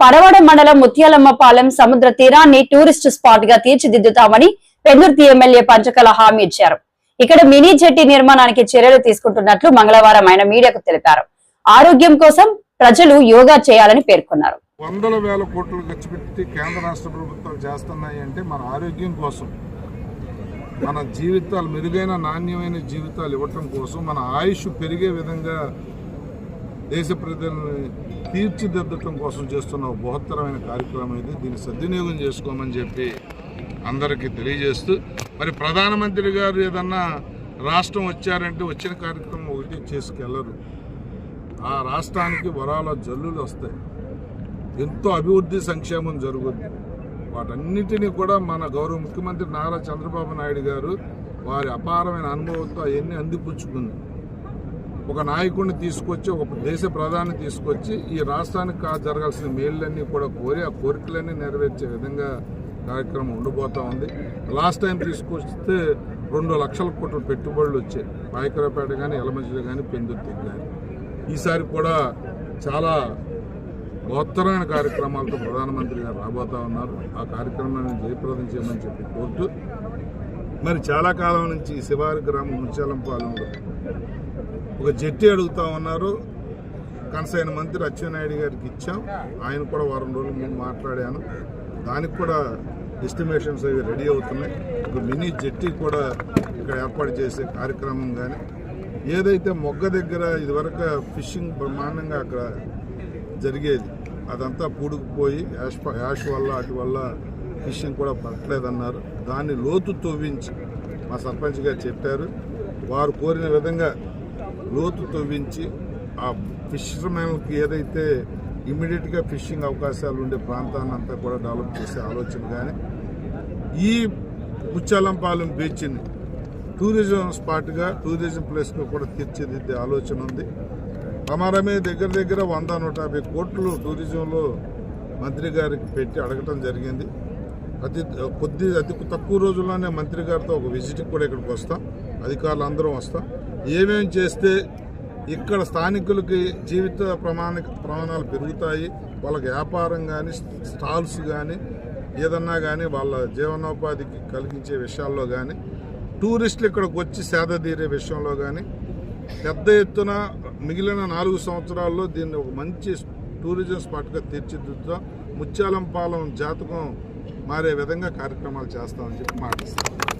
పడవడ మండలం ముత్యాలమ్మపాలెం సముద్ర తీరాన్ని టూరిస్ట్ స్పాట్గా తీర్చిదిద్దుతామని పెందుర్తి ఎమ్మెల్యే పంచకల హామీ ఇచ్చారు. ఇక్కడ మినీ జెట్టి నిర్మాణానికి చర్యలు తీసుకుంటున్నట్లు మంగళవారం ఆయన మీడియాకు తెలిపారు. ఆరోగ్యం కోసం ప్రజలు యోగా చేయాలని పేర్కొన్నారు. వందల వేల కోట్లు ఖర్చు పెట్టి కేంద్ర రాష్ట్ర ప్రభుత్వాలు చేస్తున్నాయి అంటే మన ఆరోగ్యం కోసం మన జీవితాలు మెరుగైన నాణ్యమైన జీవితాలు ఇవ్వటం కోసం మన ఆయుష్ పెరిగే విధంగా దేశ ప్రజల్ని తీర్చిదిద్దటం కోసం చేస్తున్న బృహత్తరమైన కార్యక్రమం ఇది. దీన్ని సద్వినియోగం చేసుకోమని చెప్పి అందరికీ తెలియజేస్తూ మరి ప్రధానమంత్రి గారు ఏదన్నా రాష్ట్రం వచ్చారంటే వచ్చిన కార్యక్రమం ఒకటి చేసుకెళ్ళరు. ఆ రాష్ట్రానికి వరాల జల్లులు వస్తాయి. ఎంతో అభివృద్ధి సంక్షేమం జరుగుద్ది. వాటన్నిటినీ కూడా మన గౌరవ ముఖ్యమంత్రి నారా చంద్రబాబు నాయుడు గారు వారి అపారమైన అనుభవంతో అవన్నీ అందిపుచ్చుకుంది ఒక నాయకుడిని తీసుకొచ్చి ఒక దేశ ప్రధాని తీసుకొచ్చి ఈ రాష్ట్రానికి జరగాల్సిన మేళ్ళన్నీ కూడా కోరి ఆ కోరికలన్నీ నెరవేర్చే విధంగా కార్యక్రమం ఉండిపోతూ ఉంది. లాస్ట్ టైం తీసుకొస్తే రెండు లక్షల కోట్ల పెట్టుబడులు వచ్చాయి. పాయకరపేట కానీ ఎలమంచిలో కానీ పెందుర్తి కానీ ఈసారి కూడా చాలా మహత్తరమైన కార్యక్రమాలతో ప్రధానమంత్రి గారు రాబోతా ఉన్నారు. ఆ కార్యక్రమాన్ని జయప్రదం చేయమని చెప్పి కోరుతూ మరి చాలా కాలం నుంచి ఈ శివారి గ్రామం ముత్యాలంపాలెంలో ఒక జట్టి అడుగుతా ఉన్నారు. కనసైన మంత్రి అచ్చెన్నాయుడు గారికి ఇచ్చాం. ఆయన కూడా వారం రోజులు ముందు మాట్లాడాను. దానికి కూడా ఎస్టిమేషన్స్ అవి రెడీ అవుతున్నాయి. ఒక మినీ జట్టి కూడా ఇక్కడ ఏర్పాటు చేసే కార్యక్రమం కానీ ఏదైతే మొగ్గ దగ్గర ఇదివరకు ఫిషింగ్ బ్రహ్మాండంగా అక్కడ జరిగేది అదంతా పూడుకుపోయి యాష్ యాష్ వల్ల అటు వల్ల ఫిషింగ్ కూడా పట్టలేదన్నారు. దాన్ని లోతు తవ్వించి మా సర్పంచ్ గారు చెప్పారు. వారు కోరిన విధంగా లోతు తవ్వించి ఆ ఫిషర్మెన్కి ఏదైతే ఇమ్మీడియట్గా ఫిషింగ్ అవకాశాలు ఉండే ప్రాంతాన్ని అంతా కూడా డెవలప్ చేసే ఆలోచన కానీ ఈ ముచ్చాలంపాలెం బీచ్ని టూరిజం స్పాట్గా టూరిజం ప్లేస్గా కూడా తీర్చిదిద్దే ఆలోచన ఉంది. ప్రమారమే దగ్గర దగ్గర వంద నూట యాభై కోట్లు టూరిజంలో మంత్రి గారికి పెట్టి అడగటం జరిగింది. అతి కొద్ది అతి తక్కువ రోజుల్లోనే మంత్రి గారితో ఒక విజిట్కి కూడా ఇక్కడికి వస్తాం. అధికారులు అందరం వస్తాం. ఏమేం చేస్తే ఇక్కడ స్థానికులకి జీవిత ప్రమాణ ప్రమాణాలు పెరుగుతాయి వాళ్ళకి వ్యాపారం కానీ స్టాల్స్ కానీ ఏదన్నా కానీ వాళ్ళ జీవనోపాధికి కలిగించే విషయాల్లో కానీ టూరిస్టులు ఇక్కడికి వచ్చి సేద తీరే విషయంలో కానీ పెద్ద ఎత్తున మిగిలిన నాలుగు సంవత్సరాల్లో దీన్ని ఒక మంచి టూరిజం స్పాట్గా తీర్చిదిద్దుతాం ముత్యాలంపాలెం జాతకం మారే విధంగా కార్యక్రమాలు చేస్తామని చెప్పి మాట్లాడుతున్నాం